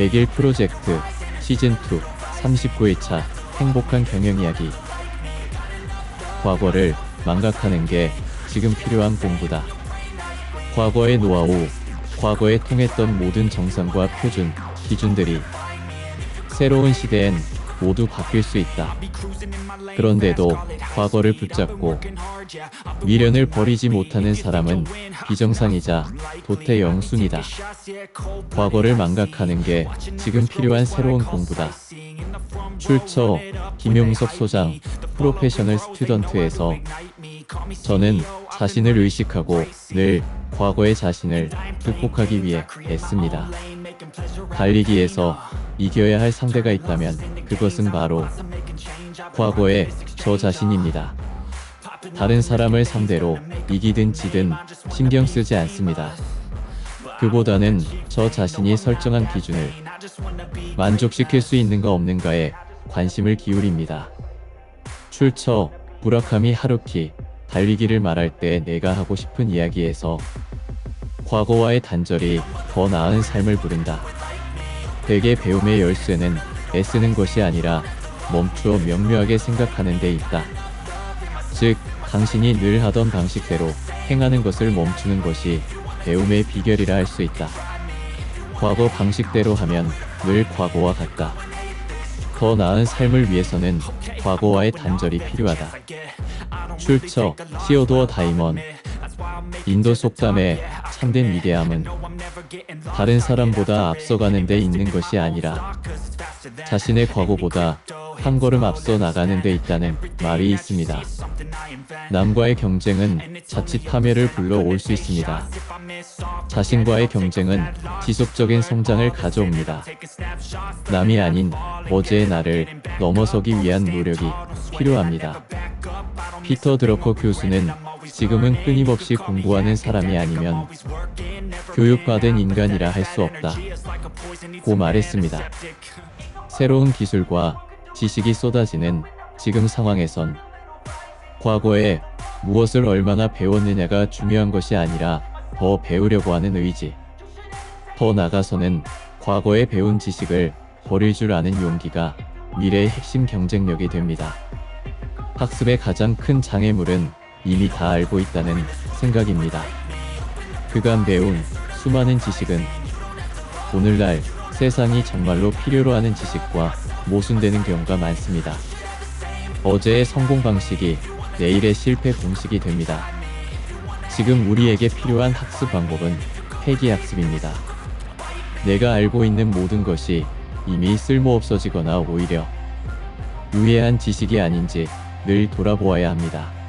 100일 프로젝트 시즌2 39회차 행복한 경영 이야기 과거를 망각하는 게 지금 필요한 공부다. 과거의 노하우, 과거에 통했던 모든 정상과 표준, 기준들이 새로운 시대엔 모두 바뀔 수 있다. 그런데도 과거를 붙잡고 미련을 버리지 못하는 사람은 비정상이자 도태 영순이다. 과거를 망각하는 게 지금 필요한 새로운 공부다. 출처 김용석 소장 프로페셔널 스튜던트에서 저는 자신을 의식하고 늘 과거의 자신을 극복하기 위해 애씁니다. 달리기에서 이겨야 할 상대가 있다면 그것은 바로 과거의 저 자신입니다. 다른 사람을 상대로 이기든 지든 신경 쓰지 않습니다. 그보다는 저 자신이 설정한 기준을 만족시킬 수 있는가 없는가에 관심을 기울입니다. 출처 무라카미 하루키 달리기를 말할 때 내가 하고 싶은 이야기에서 과거와의 단절이 더 나은 삶을 부른다. 대개 배움의 열쇠는 애쓰는 것이 아니라 멈추어 명료하게 생각하는 데 있다. 즉, 당신이 늘 하던 방식대로 행하는 것을 멈추는 것이 배움의 비결이라 할 수 있다. 과거 방식대로 하면 늘 과거와 같다. 더 나은 삶을 위해서는 과거와의 단절이 필요하다. 출처 시오도어 다이먼 인도 속담에 참된 위대함은 다른 사람보다 앞서가는 데 있는 것이 아니라 자신의 과거보다 한 걸음 앞서 나가는 데 있다는 말이 있습니다. 남과의 경쟁은 자칫 파멸을 불러올 수 있습니다. 자신과의 경쟁은 지속적인 성장을 가져옵니다. 남이 아닌 어제의 나를 넘어서기 위한 노력이 필요합니다. 피터 드러커 교수는 지금은 끊임없이 공부하는 사람이 아니면 교육받은 인간이라 할 수 없다. 고 말했습니다. 새로운 기술과 지식이 쏟아지는 지금 상황에선 과거에 무엇을 얼마나 배웠느냐가 중요한 것이 아니라 더 배우려고 하는 의지. 더 나가서는 과거에 배운 지식을 버릴 줄 아는 용기가 미래의 핵심 경쟁력이 됩니다. 학습의 가장 큰 장애물은 이미 다 알고 있다는 생각입니다. 그간 배운 수많은 지식은 오늘날 세상이 정말로 필요로 하는 지식과 모순되는 경우가 많습니다. 어제의 성공 방식이 내일의 실패 공식이 됩니다. 지금 우리에게 필요한 학습 방법은 폐기 학습입니다. 내가 알고 있는 모든 것이 이미 쓸모없어지거나 오히려 유해한 지식이 아닌지 늘 돌아보아야 합니다.